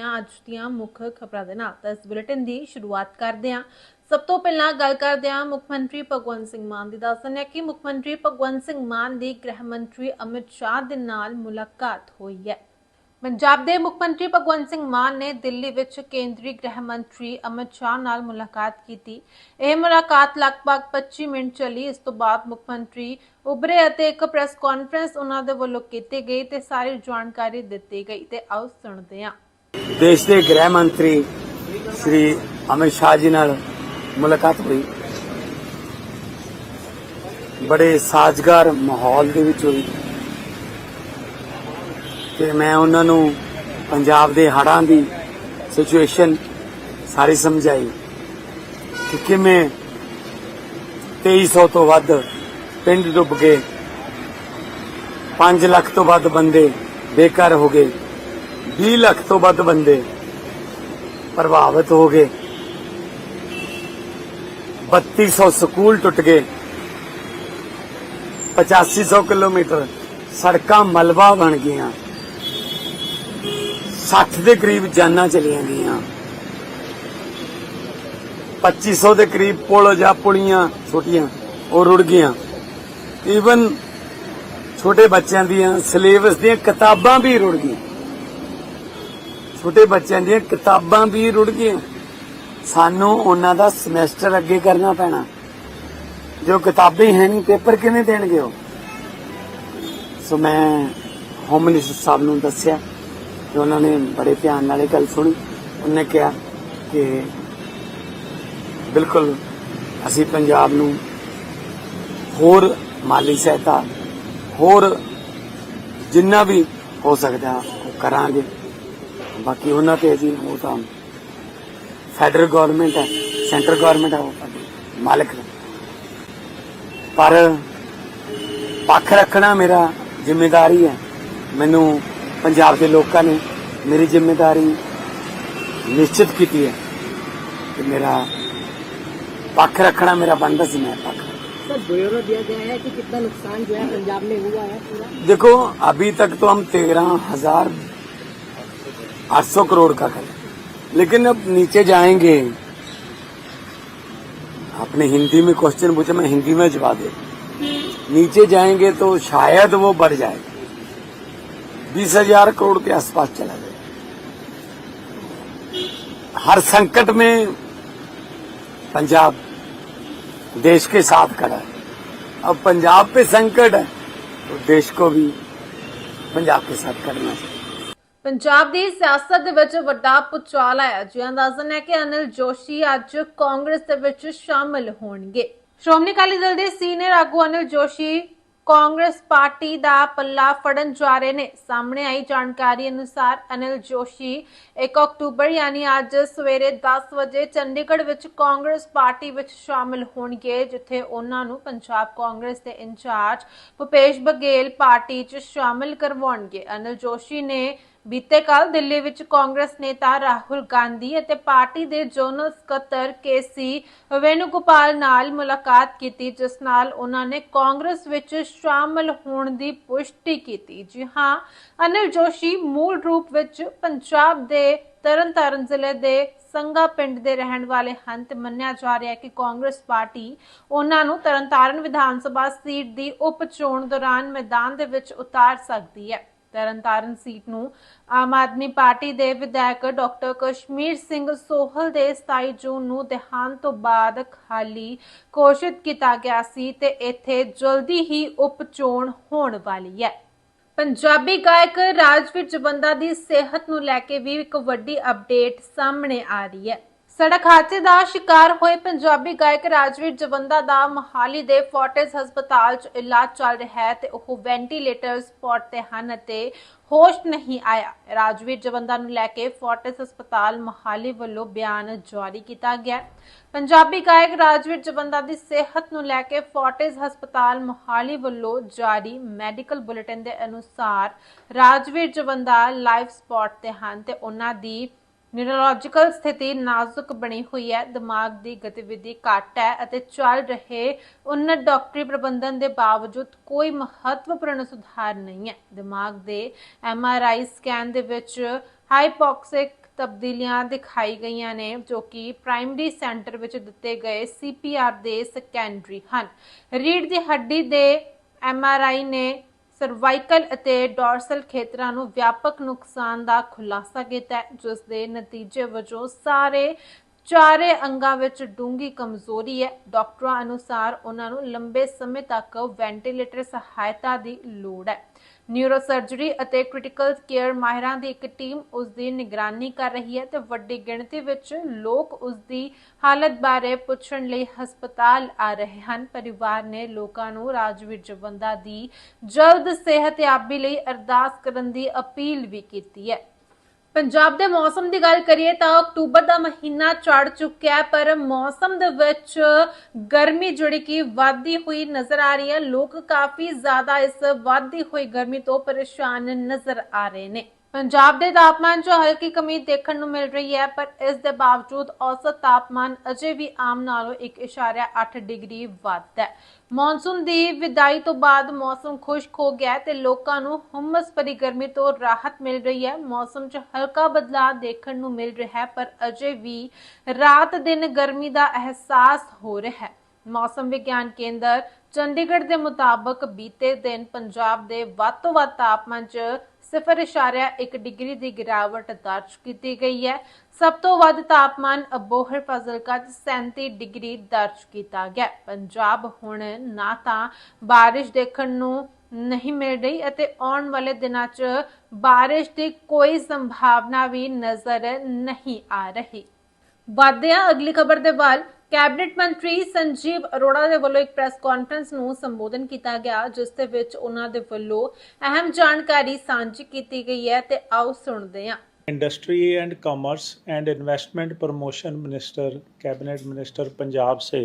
ਹਾਂ। ਅੱਜ ਦੀਆਂ ਮੁੱਖ ਖਬਰਾਂ ਦੇ ਨਾਲ ਤਾਂ ਇਸ ਬੁਲੇਟਿਨ ਦੀ ਸ਼ੁਰੂਆਤ ਕਰਦੇ ਹਾਂ। ਸਭ ਤੋਂ ਪਹਿਲਾਂ ਗੱਲ ਕਰਦੇ ਹਾਂ ਮੁੱਖ ਮੰਤਰੀ ਭਗਵੰਤ ਸਿੰਘ ਮਾਨ ਦੀ। ਦੱਸਣ ਹੈ ਕਿ ਮੁੱਖ ਮੰਤਰੀ ਭਗਵੰਤ ਸਿੰਘ ਮਾਨ ਦੀ ਗ੍ਰਹਿ ਮੰਤਰੀ ਅਮਿਤ ਸ਼ਾਹ ਦੇ ਨਾਲ ਮੁਲਾਕਾਤ ਹੋਈ ਹੈ। ਪੰਜਾਬ ਦੇ ਮੁੱਖ ਮੰਤਰੀ ਭਗਵੰਤ ਸਿੰਘ ਮਾਨ ਨੇ ਦਿੱਲੀ ਵਿੱਚ ਕੇਂਦਰੀ ਗ੍ਰਹਿ ਮੰਤਰੀ ਅਮਿਤ ਸ਼ਾਹ ਨਾਲ ਮੁਲਾਕਾਤ ਕੀਤੀ। ਇਹ ਮੁਲਾਕਾਤ ਲਗਭਗ 25 ਮਿੰਟ ਚੱਲੀ। ਇਸ ਤੋਂ ਬਾਅਦ ਮੁੱਖ ਮੰਤਰੀ ਉਬਰੇ ਅਤੇ ਇੱਕ ਪ੍ਰੈਸ ਕਾਨਫਰੰਸ ਉਹਨਾਂ ਦੇ ਵੱਲੋਂ ਕੀਤੀ ਗਈ ਤੇ ਸਾਰੀ ਜਾਣਕਾਰੀ ਦਿੱਤੀ ਗਈ। ਤੇ ਆਓ ਸੁਣਦੇ ਹਾਂ। ਦੇਸ਼ ਦੇ ਗ੍ਰਹਿ ਮੰਤਰੀ ਸ੍ਰੀ ਅਮਿਤ ਸ਼ਾਹ ਜੀ ਨਾਲ ਮੁਲਾਕਾਤ ਹੋਈ। ਬੜੇ ਸਾਜ਼ਗਾਰ ਮਾਹੌਲ ਦੇ ਵਿੱਚ ਹੋਈ। ਤੇ ਮੈਂ ਉਹਨਾਂ ਨੂੰ ਪੰਜਾਬ ਦੇ ਹੜਾਂ ਦੀ ਸਿਚੁਏਸ਼ਨ ਸਾਰੀ ਸਮਝਾਈ ਕਿ ਕਿਵੇਂ 2300 ਤੋਂ ਵੱਧ ਪਿੰਡ ਡੁੱਬ ਗਏ 5 ਲੱਖ ਤੋਂ ਵੱਧ ਬੰਦੇ ਬੇਘਰ ਹੋ ਗਏ। 20 ਲੱਖ ਤੋਂ ਵੱਧ ਬੰਦੇ ਪ੍ਰਭਾਵਿਤ ਹੋ ਗਏ। 3200 ਸਕੂਲ ਟੁੱਟ ਗਏ। 8500 ਕਿਲੋਮੀਟਰ ਸੜਕਾਂ ਮਲਬਾ ਬਣ ਗਈਆਂ। 60 ਦੇ ਕਰੀਬ ਜਾਨਾਂ ਚਲੀਆਂ ਗਈਆਂ। 2500 ਦੇ ਕਰੀਬ ਪੁਲ ਜਾਂ ਪੁਲੀਆਂ ਛੋਟੀਆਂ, ਉਹ ਰੁੜ ਗਈਆਂ। ਈਵਨ ਛੋਟੇ ਬੱਚਿਆਂ ਦੀਆਂ ਸਿਲੇਬਸ ਦੀਆਂ ਕਿਤਾਬਾਂ ਵੀ ਰੁੜ ਗਈਆਂ। ਛੋਟੇ ਬੱਚਿਆਂ ਦੀਆਂ ਕਿਤਾਬਾਂ ਵੀ ਰੁੜ ਗਈਆਂ। ਸਾਨੂੰ ਉਹਨਾਂ ਦਾ ਸਮੈਸਟਰ ਅੱਗੇ ਕਰਨਾ ਪੈਣਾ। ਜੋ ਕਿਤਾਬਾਂ ਹੈ ਨਹੀਂ, ਪੇਪਰ ਕਿਵੇਂ ਦੇਣਗੇ ਉਹ? ਸੋ ਮੈਂ ਹੋਮ ਮਿਨਿਸਟਰ ਸਾਹਿਬ ਨੂੰ ਦੱਸਿਆ ਤੇ ਉਹਨਾਂ ਨੇ ਬੜੇ ਧਿਆਨ ਨਾਲ ਇਹ ਗੱਲ ਸੁਣੀ। ਉਹਨੇ ਕਿਹਾ ਕਿ ਬਿਲਕੁਲ ਅਸੀਂ ਪੰਜਾਬ ਨੂੰ ਹੋਰ ਮਾਲੀ ਸਹਾਇਤਾ, ਹੋਰ ਜਿੰਨਾ ਵੀ ਹੋ ਸਕਦਾ ਉਹ ਕਰਾਂਗੇ। ਬਾਕੀ ਉਹਨਾਂ ਤੇ ਅਸੀਂ ਉਹ ਤਾਂ ਫੈਡਰਲ ਗਵਰਨਮੈਂਟ ਹੈ ਸੈਂਟਰ ਗਵਰਨਮੈਂਟ ਹੈ ਉਹ ਸਾਡੀ ਮਾਲਕ ਹੈ ਪਰ ਪੱਖ ਰੱਖਣਾ ਮੇਰਾ ਜ਼ਿੰਮੇਵਾਰੀ ਹੈ ਮੈਨੂੰ ਪੰਜਾਬ ਦੇ ਲੋਕਾਂ ਨੇ ਮੇਰੀ ਜ਼ਿੰਮੇਵਾਰੀ ਨਿਸ਼ਚਿਤ ਕੀਤੀ ਹੈ ਕਿ ਮੇਰਾ ਪੱਖ ਰੱਖਣਾ ਮੇਰਾ ਬਣਦਾ ਸੀ ਮੈਂ ਪੱਖ सर ब्यौरा दिया गया है कि कितना नुकसान जो है पंजाब में हुआ है पूरा देखो अभी तक तो हम तेरह हजार आठ सौ करोड़ का करें लेकिन अब नीचे जाएँगे। आपने हिंदी में क्वेश्चन पूछा, मैं हिंदी में जवाब दे नीचे जाएँगे तो शायद वो बढ़ जाएगा बीस हज़ार करोड़ के आसपास चला जाएगा हर संकट में पंजाब देश के साथ खड़ा है। अब पंजाब पे संकट है तो देश को भी पंजाब के साथ करना चाहिए ਪੰਜਾਬ ਦੀ ਸਿਆਸਤ ਦੇ ਵਿੱਚ ਵੱਡਾ ਪੁਚਾਲ ਆਇਆ। ਜਿਹਾਂ ਦੱਸਣ ਹੈ ਕਿ ਅਨਿਲ ਜੋਸ਼ੀ ਅੱਜ ਕਾਂਗਰਸ ਦੇ ਵਿੱਚ ਸ਼ਾਮਲ ਹੋਣਗੇ। ਸ਼੍ਰੋਮਣੀ ਅਕਾਲੀ ਦਲ ਦੇ ਸੀਨੀਅਰ ਆਗੂ ਅਨਿਲ ਜੋਸ਼ੀ ਕਾਂਗਰਸ ਪਾਰਟੀ ਦਾ ਪੱਲਾ ਫੜਨ ਜਾ ਰਹੇ ਨੇ। ਸਾਹਮਣੇ ਆਈ ਜਾਣਕਾਰੀ ਅਨੁਸਾਰ ਅਨਿਲ ਜੋਸ਼ੀ 1 ਅਕਤੂਬਰ ਯਾਨੀ ਅੱਜ ਸਵੇਰੇ 10 ਵਜੇ ਚੰਡੀਗੜ੍ਹ ਵਿੱਚ ਕਾਂਗਰਸ ਪਾਰਟੀ ਵਿੱਚ ਸ਼ਾਮਲ ਹੋਣਗੇ, ਜਿੱਥੇ ਉਹਨਾਂ ਨੂੰ ਪੰਜਾਬ ਕਾਂਗਰਸ ਦੇ ਇੰਚਾਰਜ ਭੁਪੇਸ਼ ਬਘੇਲ ਪਾਰਟੀ 'ਚ ਸ਼ਾਮਲ ਕਰਵਾਉਣਗੇ। ਅਨਿਲ ਜੋਸ਼ੀ ਨੇ ਬੀਤੇ ਕੱਲ ਦਿੱਲੀ ਵਿੱਚ ਕਾਂਗਰਸ ਨੇਤਾ ਰਾਹੁਲ ਗਾਂਧੀ ਅਤੇ ਪਾਰਟੀ ਦੇ ਜਨਰਲ ਸਕੱਤਰ ਕੇਸੀ ਵੇਨੁਗੋਪਾਲ ਨਾਲ ਮੁਲਾਕਾਤ ਕੀਤੀ, ਜਿਸ ਨਾਲ ਉਹਨਾਂ ਨੇ ਕਾਂਗਰਸ ਵਿੱਚ ਸ਼ਾਮਲ ਹੋਣ ਦੀ ਪੁਸ਼ਟੀ ਕੀਤੀ। ਜੀ ਹਾਂ, ਅਨਿਲ ਜੋਸ਼ੀ ਮੂਲ ਰੂਪ ਵਿੱਚ ਪੰਜਾਬ ਦੇ ਤਰਨਤਾਰਨ ਜ਼ਿਲ੍ਹੇ ਦੇ ਸੰਗਾ ਪਿੰਡ ਦੇ ਰਹਿਣ ਵਾਲੇ ਹਨ ਤੇ ਮੰਨਿਆ ਜਾ ਰਿਹਾ ਹੈ ਕਿ ਕਾਂਗਰਸ ਪਾਰਟੀ ਉਹਨਾਂ ਨੂੰ ਤਰਨਤਾਰਨ ਵਿਧਾਨ ਸਭਾ ਸੀਟ ਦੀ ਉਪ ਚੋਣ ਦੌਰਾਨ ਮੈਦਾਨ ਦੇ ਵਿੱਚ ਉਤਾਰ ਸਕਦੀ ਹੈ। ਤਰਨਤਾਰਨ ਸੀਟ ਨੂੰ। ਆਮ ਆਦਮੀ ਪਾਰਟੀ ਦੇ ਵਿਧਾਇਕ ਡਾਕਟਰ ਕਸ਼ਮੀਰ ਸਿੰਘ ਸੋਹਲ ਦੇ 27 ਜੂਨ ਨੂੰ ਦੇਹਾਂਤ ਤੋਂ ਬਾਅਦ ਖਾਲੀ ਘੋਸ਼ਿਤ ਕੀਤਾ ਗਿਆ ਸੀ ਤੇ ਇੱਥੇ ਜਲਦੀ ਹੀ ਉਪ ਚੋਣ ਹੋਣ ਵਾਲੀ ਹੈ। ਪੰਜਾਬੀ ਗਾਇਕ ਰਾਜਵੀਰ ਜਵੰਦਾ ਦੀ ਸਿਹਤ ਨੂੰ ਲੈ ਕੇ ਵੀ ਇੱਕ ਵੱਡੀ ਅਪਡੇਟ ਸਾਹਮਣੇ ਆ ਰਹੀ ਹੈ। ਸੜਕ ਹਾਦਸੇ ਦਾ ਸ਼ਿਕਾਰ ਹੋਏ ਪੰਜਾਬੀ ਗਾਇਕ ਰਾਜਵੀਰ ਜਵੰਦਾ ਦਾ ਮਹਾਲੀ ਦੇ ਫੋਰਟਿਸ ਹਸਪਤਾਲ 'ਚ ਇਲਾਜ ਚੱਲ ਰਿਹਾ ਹੈ ਤੇ ਉਹ ਵੈਂਟੀਲੇਟਰ ਸਪੌਟ ਤੇ ਹਨ ਅਤੇ ਹੋਸ਼ ਨਹੀਂ ਆਇਆ। ਰਾਜਵੀਰ ਜਵੰਦਾ ਨੂੰ ਲੈ ਕੇ ਫੋਰਟਿਸ ਹਸਪਤਾਲ ਮਹਾਲੀ ਵੱਲੋਂ ਬਿਆਨ ਜਾਰੀ ਕੀਤਾ ਗਿਆ। ਪੰਜਾਬੀ ਗਾਇਕ ਰਾਜਵੀਰ ਜਵੰਦਾ ਦੀ ਸਿਹਤ ਨੂੰ ਲੈ ਕੇ ਫੋਰਟਿਸ ਹਸਪਤਾਲ ਮੋਹਾਲੀ ਵੱਲੋਂ ਜਾਰੀ ਮੈਡੀਕਲ ਬੁਲੇਟਿਨ ਦੇ ਅਨੁਸਾਰ ਰਾਜਵੀਰ ਜਵੰਦਾ ਲਾਈਫ ਸਪੌਟ ਤੇ ਹਨ ਤੇ ਉਹਨਾਂ ਦੀ ਨਿਊਰੋਲੋਜੀਕਲ ਸਥਿਤੀ ਨਾਜ਼ੁਕ ਬਣੀ ਹੋਈ ਹੈ, ਦਿਮਾਗ ਦੀ ਗਤੀਵਿਧੀ ਘੱਟ ਹੈ ਅਤੇ ਚੱਲ ਰਹੇ ਉਨਤ ਡਾਕਟਰੀ ਪ੍ਰਬੰਧਨ ਦੇ ਬਾਵਜੂਦ ਕੋਈ ਮਹੱਤਵਪੂਰਨ ਸੁਧਾਰ ਨਹੀਂ ਹੈ। ਦਿਮਾਗ ਦੇ ਐਮਆਰਆਈ ਸਕੈਨ ਦੇ ਵਿੱਚ ਹਾਈਪੋਕਸਿਕ ਤਬਦੀਲੀਆਂ ਦਿਖਾਈ ਗਈਆਂ ਨੇ, ਜੋ ਕਿ ਪ੍ਰਾਇਮਰੀ ਸੈਂਟਰ ਵਿੱਚ ਦਿੱਤੇ ਗਏ ਸੀਪੀਆਰ ਦੇ ਸੈਕੰਡਰੀ ਹਨ। ਰੀੜ ਦੀ ਹੱਡੀ ਦੇ ਐਮਆਰਆਈ ਨੇ ਸਰਵਾਈਕਲ ਅਤੇ ਡੋਰਸਲ ਖੇਤਰਾਂ ਨੂੰ ਵਿਆਪਕ ਨੁਕਸਾਨ ਦਾ ਖੁਲਾਸਾ ਕੀਤਾ ਹੈ, ਜਿਸ ਦੇ ਨਤੀਜੇ ਵਜੋਂ ਸਾਰੇ ਚਾਰੇ ਅੰਗਾਂ ਵਿੱਚ ਡੂੰਗੀ ਕਮਜ਼ੋਰੀ ਹੈ। ਡਾਕਟਰਾਂ ਅਨੁਸਾਰ ਉਹਨਾਂ ਨੂੰ ਲੰਬੇ ਸਮੇਂ ਤੱਕ ਵੈਂਟੀਲੇਟਰ ਸਹਾਇਤਾ ਦੀ ਲੋੜ ਹੈ। ਨਿਊਰੋਸਰਜਰੀ ਅਤੇ ਕ੍ਰਿਟੀਕਲ ਕੇਅਰ ਮਾਹਿਰਾਂ ਦੀ ਇੱਕ ਟੀਮ ਉਸ ਦੀ ਨਿਗਰਾਨੀ ਕਰ ਰਹੀ ਹੈ ਤੇ ਵੱਡੀ ਗਿਣਤੀ ਵਿੱਚ ਲੋਕ ਉਸ ਦੀ ਹਾਲਤ ਬਾਰੇ ਪੁੱਛਣ ਲਈ ਹਸਪਤਾਲ ਆ ਰਹੇ ਹਨ। ਪਰਿਵਾਰ ਨੇ ਲੋਕਾਂ ਨੂੰ ਰਾਜਵੀਰ ਜਵੰਦਾ ਦੀ ਜਲਦ ਸਿਹਤਯਾਬੀ ਲਈ ਅਰਦਾਸ ਕਰਨ ਦੀ ਅਪੀਲ ਵੀ ਕੀਤੀ ਹੈ। ਪੰਜਾਬ ਦੇ ਮੌਸਮ ਦੀ ਗੱਲ ਕਰੀਏ ਤਾਂ ਅਕਤੂਬਰ ਦਾ ਮਹੀਨਾ ਚੜ ਚੁੱਕਿਆ ਹੈ, ਪਰ ਮੌਸਮ ਦੇ ਵਿੱਚ ਗਰਮੀ ਜਿਹੜੀ ਕਿ ਵਧਦੀ ਹੋਈ ਨਜ਼ਰ ਆ ਰਹੀ ਹੈ। ਲੋਕ ਕਾਫੀ ਜ਼ਿਆਦਾ ਇਸ ਵਧਦੀ ਹੋਈ ਗਰਮੀ ਤੋਂ ਪਰੇਸ਼ਾਨ ਨਜ਼ਰ ਆ ਰਹੇ ਨੇ। ਪੰਜਾਬ ਦੇ ਤਾਪਮਾਨ 'ਚ ਹਲਕੀ ਕਮੀ ਦੇਖਣ ਨੂੰ ਮਿਲ ਰਹੀ ਹੈ, ਪਰ ਇਸ ਦੇ ਬਾਵਜੂਦ ਔਸਤ ਤਾਪਮਾਨ ਅਜੇ ਵੀ ਆਮ ਨਾਲੋਂ 1.8 ਡਿਗਰੀ ਵੱਧ ਹੈ। ਮੌਨਸੂਨ ਦੀ ਵਿਦਾਈ ਤੋਂ ਬਾਅਦ ਮੌਸਮ ਖੁਸ਼ਕ ਹੋ ਗਿਆ ਤੇ ਲੋਕਾਂ ਨੂੰ ਹੁਮਸ ਭਰੀ ਗਰਮੀ ਤੋਂ ਰਾਹਤ ਮਿਲ ਰਹੀ ਹੈ। ਮੌਸਮ 'ਚ ਹਲਕਾ ਬਦਲਾਅ ਦੇਖਣ ਨੂੰ ਮਿਲ ਰਿਹਾ ਹੈ, ਪਰ ਅਜੇ ਵੀ ਰਾਤ ਦਿਨ ਗਰਮੀ ਦਾ ਅਹਿਸਾਸ ਹੋ ਰਿਹਾ ਹੈ। ਮੌਸਮ ਵਿਗਿਆਨ ਕੇਂਦਰ ਚੰਡੀਗੜ੍ਹ ਦੇ ਮੁਤਾਬਕ ਬੀਤੇ ਦਿਨ ਪੰਜਾਬ ਦੇ ਵੱਧ ਤੋਂ ਵੱਧ ਤਾਪਮਾਨ 'ਚ 0.1 ਡਿਗਰੀ ਦੀ ਗਿਰਾਵਟ ਦਰਜ ਕੀਤੀ ਗਈ ਹੈ। ਸਭ ਤੋਂ ਵੱਧ ਤਾਪਮਾਨ ਅਬੋਹਰ ਫਾਜ਼ਿਲਕਾ 'ਚ 37 ਡਿਗਰੀ ਦਰਜ ਕੀਤਾ ਗਿਆ। ਪੰਜਾਬ ਹੁਣ ਨਾ ਤਾਂ ਬਾਰਿਸ਼ ਦੇਖਣ ਨੂੰ ਨਹੀਂ ਮਿਲ ਰਹੀ ਅਤੇ ਆਉਣ ਵਾਲੇ ਦਿਨਾਂ 'ਚ ਬਾਰਿਸ਼ ਦੀ ਕੋਈ ਸੰਭਾਵਨਾ ਵੀ ਨਜ਼ਰ ਨਹੀਂ ਆ ਰਹੀ। ਵਧਦੇ ਹਾਂ ਅਗਲੀ ਖਬਰ ਦੇ ਵੱਲ ਕੈਬਨਿਟ ਮੰਤਰੀ ਸੰਜੀਵ ਅਰੋੜਾ ਦੇ ਵੱਲੋਂ ਇੱਕ ਪ੍ਰੈਸ ਕਾਨਫਰੰਸ ਨੂੰ ਸੰਬੋਧਨ ਕੀਤਾ ਗਿਆ ਜਿਸ ਦੇ ਵਿੱਚ ਉਹਨਾਂ ਦੇ ਵੱਲੋਂ ਅਹਿਮ ਜਾਣਕਾਰੀ ਸਾਂਝੀ ਕੀਤੀ ਗਈ ਹੈ ਤੇ ਆਓ ਸੁਣਦੇ ਹਾਂ industry and commerce and investment promotion minister cabinet minister Punjab से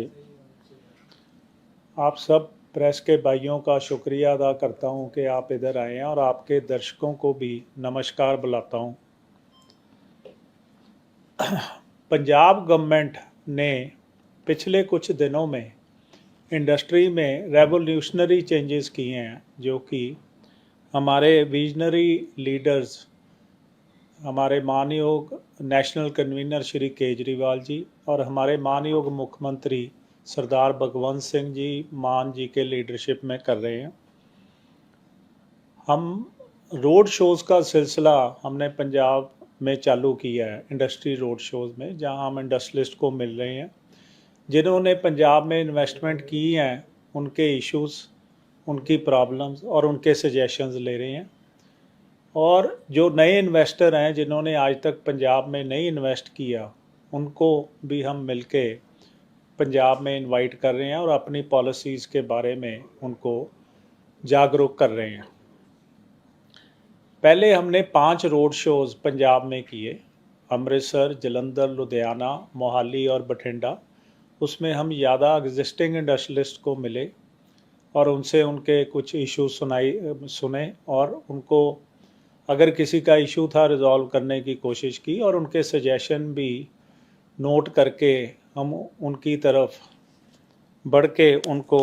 आप सब प्रेस के भाइयों का शुक्रिया अदा करता हूं कि आप इधर आए हैं और आपके दर्शकों को भी नमस्कार बुलाता हूं पंजाब गवर्नमेंट ने पिछले कुछ दिनों में इंडस्ट्री में रेवोल्यूशनरी चेंजेस किए हैं, जो कि हमारे विजनरी लीडर्स हमारे मानयोग नेशनल कन्वीनर श्री केजरीवाल जी और हमारे मानयोग मुख्यमंत्री सरदार भगवंत सिंह जी, मान जी के लीडरशिप में कर रहे हैं। हम रोड शोज़ का सिलसिला हमने पंजाब में चालू किया है इंडस्ट्री रोड शोज़ में, जहाँ हम इंडस्ट्रियलिस्ट को मिल रहे हैं। जिन्होंने पंजाब में इन्वेस्टमेंट की हैं, उनके इश्यूज़ उनकी प्रॉब्लम्स और उनके सजेशंस ले रहे हैं। और जो नए इन्वेस्टर हैं, जिन्होंने आज तक पंजाब में नहीं इन्वेस्ट किया, उनको भी हम मिलके पंजाब में इनवाइट कर रहे हैं और अपनी पॉलिसीज़ के बारे में उनको जागरूक कर रहे हैं। पहले हमने पाँच रोड शोज़ पंजाब में किए, अमृतसर, जलंधर, लुधियाना, मोहाली और बठिंडा। उसमें हम ज़्यादा एग्जिस्टिंग इंडस्ट्रियलिस्ट को मिले और उनसे उनके कुछ इशू सुनाई, सुने और उनको अगर किसी का इशू था रिजॉल्व करने की कोशिश की और उनके सजेशन भी नोट करके हम उनकी तरफ़ बढ़ के उनको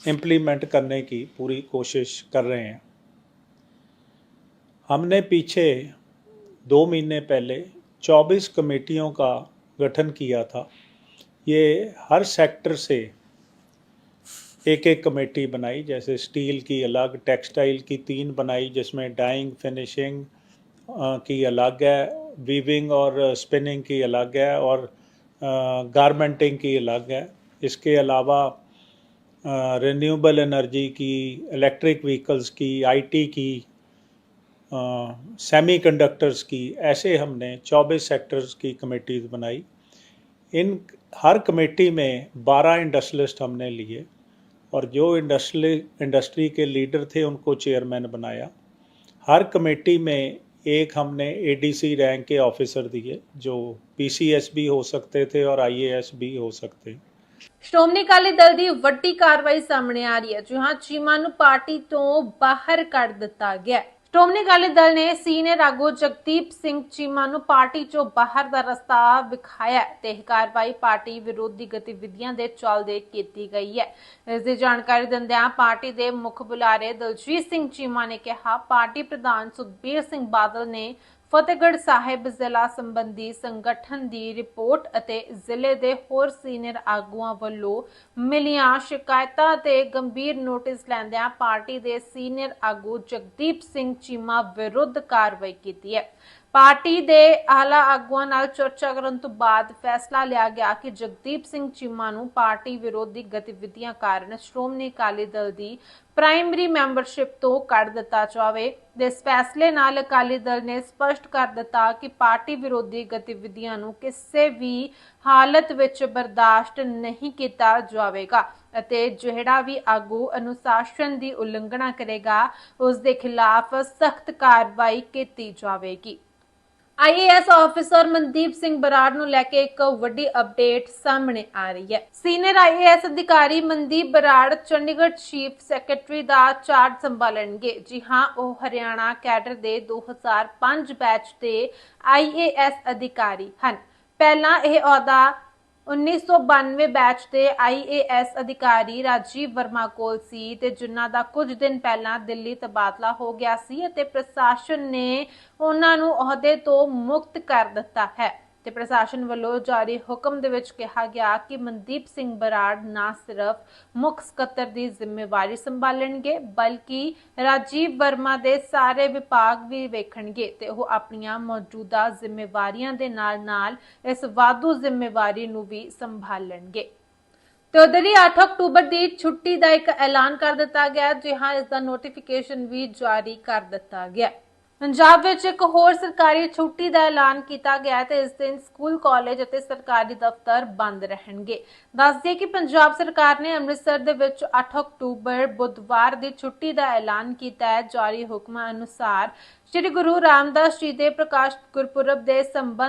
इम्प्लीमेंट करने की पूरी कोशिश कर रहे हैं। हमने पीछे दो महीने पहले 24 कमेटियों का गठन किया था। ये हर सेक्टर से एक एक कमेटी बनाई, जैसे स्टील की अलग टेक्सटाइल की तीन बनाई, जिसमें डाइंग फिनिशिंग की अलग है वीविंग और स्पिनिंग की अलग है और गारमेंटिंग की अलग है। इसके अलावा रिन्यूएबल एनर्जी की इलेक्ट्रिक व्हीकल्स की आईटी की सेमी कंडक्टर्स की, ऐसे हमने 24 सेक्टर्स की कमेटीज बनाई। इन हर कमेटी में 12 इंडस्ट्रियलिस्ट हमने लिए और जो इंडस्ट्री इंडस्ट्री के लीडर थे उनको चेयरमैन बनाया हर कमेटी में एक हमने एडीसी रैंक के ऑफिसर दिए जो पीसीएस भी हो सकते थे और आईएएस भी हो सकते ਸ਼੍ਰੋਮਣੀ ਅਕਾਲੀ ਦਲ ਦੀ ਵੱਡੀ ਕਾਰਵਾਈ ਸਾਹਮਣੇ ਆ ਰਹੀ ਹੈ ਜਹਾਂ ਚੀਮਾ ਨੂੰ ਪਾਰਟੀ ਤੋਂ ਬਾਹਰ ਕੱਢ ਦਿੱਤਾ ਗਿਆ ਹੈ। ਸ਼੍ਰੋਮਣੀ ਅਕਾਲੀ ਦਲ ਨੇ ਸੀਨੀਅਰ ਆਗੂ ਜਗਦੀਪ ਸਿੰਘ ਚੀਮਾ ਨੂੰ ਪਾਰਟੀ ਚੋਂ ਬਾਹਰ ਦਾ ਰਸਤਾ ਵਿਖਾਇਆ ਤੇ ਇਹ ਕਾਰਵਾਈ ਪਾਰਟੀ ਵਿਰੋਧੀ ਗਤੀਵਿਧੀਆਂ ਦੇ ਚੱਲਦੇ ਕੀਤੀ ਗਈ ਹੈ। ਇਸ ਦੀ ਜਾਣਕਾਰੀ ਦਿੰਦਿਆਂ ਪਾਰਟੀ ਦੇ ਮੁੱਖ ਬੁਲਾਰੇ ਦਲਜੀਤ ਸਿੰਘ ਚੀਮਾ ਨੇ ਕਿਹਾ, ਪਾਰਟੀ ਪ੍ਰਧਾਨ ਸੁਖਬੀਰ ਸਿੰਘ ਬਾਦਲ ਨੇ ਫਤਿਹਗੜ੍ਹ ਸਾਹਿਬ ਜ਼ਿਲ੍ਹਾ ਸੰਬੰਧੀ ਸੰਗਠਨ ਦੀ ਰਿਪੋਰਟ ਅਤੇ ਜ਼ਿਲ੍ਹੇ ਦੇ ਹੋਰ ਸੀਨੀਅਰ ਆਗੂਆਂ ਵੱਲੋਂ ਮਿਲੀਆਂ ਸ਼ਿਕਾਇਤਾਂ ਤੇ ਗੰਭੀਰ ਨੋਟਿਸ ਲੈਂਦਿਆਂ ਪਾਰਟੀ ਦੇ ਸੀਨੀਅਰ ਆਗੂ ਜਗਦੀਪ ਸਿੰਘ ਚੀਮਾ ਵਿਰੁੱਧ ਕਾਰਵਾਈ ਕੀਤੀ ਹੈ। ਪਾਰਟੀ ਦੇ ਆਲਾ ਆਗੂਆਂ ਨਾਲ ਚਰਚਾ ਕਰਨ ਤੋਂ ਬਾਅਦ ਫੈਸਲਾ ਲਿਆ ਗਿਆ ਕਿ ਜਗਦੀਪ ਸਿੰਘ ਚੀਮਾ ਨੂੰ ਪਾਰਟੀ ਵਿਰੋਧੀ ਗਤੀਵਿਧੀਆਂ ਕਾਰਨ ਸ਼੍ਰੋਮਣੀ ਅਕਾਲੀ ਦਲ ਦੀ ਪ੍ਰਾਇਮਰੀ ਮੈਂਬਰਸ਼ਿਪ ਤੋਂ ਕੱਢ ਦਿੱਤਾ ਜਾਵੇ। ਇਸ ਫੈਸਲੇ ਨਾਲ ਅਕਾਲੀ ਦਲ ਨੇ ਸਪਸ਼ਟ ਕਰ ਦਿੱਤਾ ਕਿ ਪਾਰਟੀ ਵਿਰੋਧੀ ਗਤੀਵਿਧੀਆਂ ਨੂੰ ਕਿਸੇ ਵੀ ਹਾਲਤ ਵਿੱਚ ਬਰਦਾਸ਼ਤ ਨਹੀਂ ਕੀਤਾ ਜਾਵੇਗਾ ਅਤੇ ਜਿਹੜਾ ਵੀ ਆਗੂ ਅਨੁਸ਼ਾਸਨ ਦੀ ਉਲੰਘਣਾ ਕਰੇਗਾ, ਉਸ ਦੇ ਖਿਲਾਫ ਸਖਤ ਕਾਰਵਾਈ ਕੀਤੀ ਜਾਵੇਗੀ। ਆਈਏਐਸ ਆਫੀਸਰ ਮਨਦੀਪ ਸਿੰਘ ਬਰਾੜ ਨੂੰ ਲੈ ਕੇ ਇੱਕ ਵੱਡੀ ਅਪਡੇਟ ਸਾਹਮਣੇ ਆ ਰਹੀ ਹੈ। ਸੀਨੀਅਰ ਆਈਏਐਸ ਅਧਿਕਾਰੀ ਮਨਦੀਪ ਬਰਾੜ ਚੰਡੀਗੜ੍ਹ ਚੀਫ ਸੈਕਟਰੀ ਦਾ ਚਾਰਜ ਸੰਭਾਲਣਗੇ। ਜੀ ਹਾਂ, ਉਹ ਹਰਿਆਣਾ ਕੈਡਰ ਦੇ 2005 ਬੈਚ ਦੇ ਆਈਏਐਸ ਅਧਿਕਾਰੀ ਹਨ। ਪਹਿਲਾਂ ਇਹ ਅਹੁਦਾ 1992 ਬੈਚ ਦੇ ਆਈਏਐਸ ਅਧਿਕਾਰੀ ਰਾਜੀਵ ਵਰਮਾ ਕੋਲ ਸੀ ਤੇ ਜਿਨ੍ਹਾਂ ਦਾ ਕੁਝ ਦਿਨ ਪਹਿਲਾਂ ਦਿੱਲੀ ਤਬਾਦਲਾ ਹੋ ਗਿਆ ਸੀ ਅਤੇ ਪ੍ਰਸ਼ਾਸਨ ਨੇ ਉਹਨਾਂ ਨੂੰ ਅਹੁਦੇ ਤੋਂ ਮੁਕਤ ਕਰ ਦਿੱਤਾ ਹੈ। ਤੇ ਪ੍ਰਸ਼ਾਸਨ ਵੱਲੋਂ ਜਾਰੀ ਹੁਕਮ ਦੇ ਵਿੱਚ ਕਿਹਾ ਗਿਆ ਕਿ ਮਨਦੀਪ ਸਿੰਘ ਬਰਾੜ ਨਾ ਸਿਰਫ ਮੁੱਖ ਸਕੱਤਰ ਦੀ ਜ਼ਿੰਮੇਵਾਰੀ ਸੰਭਾਲਣਗੇ, ਬਲਕਿ ਰਾਜੀਵ ਵਰਮਾ ਦੇ ਸਾਰੇ ਵਿਭਾਗ ਵੀ ਵੇਖਣਗੇ ਤੇ ਉਹ ਆਪਣੀਆਂ ਮੌਜੂਦਾ ਜ਼ਿੰਮੇਵਾਰੀਆਂ ਦੇ ਨਾਲ-ਨਾਲ ਇਸ ਵਾਧੂ ਜ਼ਿੰਮੇਵਾਰੀ ਨੂੰ ਵੀ ਸੰਭਾਲਣਗੇ। ਤੇ ਉਧਰ ਹੀ 8 ਅਕਤੂਬਰ ਦੀ ਛੁੱਟੀ ਦਾ ਇੱਕ ਐਲਾਨ ਕਰ ਦਿੱਤਾ ਗਿਆ ਜੀ ਹਾਂ ਇਸ ਦਾ ਨੋਟੀਫਿਕੇਸ਼ਨ ਵੀ ਜਾਰੀ ਕਰ ਦਿੱਤਾ ਗਿਆ। ਪੰਜਾਬ ਵਿੱਚ ਇੱਕ ਹੋਰ ਸਰਕਾਰੀ ਛੁੱਟੀ ਦਾ ਐਲਾਨ ਕੀਤਾ ਗਿਆ ਹੈ ਤੇ ਇਸ ਦਿਨ ਸਕੂਲ, ਕਾਲਜ ਅਤੇ ਸਰਕਾਰੀ ਦਫ਼ਤਰ ਬੰਦ ਰਹਿਣਗੇ। ਦੱਸ ਦਈਏ ਕਿ ਪੰਜਾਬ ਸਰਕਾਰ ਨੇ ਅੰਮ੍ਰਿਤਸਰ ਦੇ ਵਿੱਚ 8 ਅਕਤੂਬਰ ਬੁੱਧਵਾਰ ਦੀ ਛੁੱਟੀ ਦਾ ਐਲਾਨ ਕੀਤਾ ਹੈ। ਜਾਰੀ ਹੁਕਮਾਂ ਅਨੁਸਾਰ ਸ੍ਰੀ ਗੁਰੂ ਰਾਮਦਾਸ ਜੀ ਦੇ ਪ੍ਰਕਾਸ਼ ਗੁਰਪੁਰਬ ਦੇ ਸੰਬੰਧ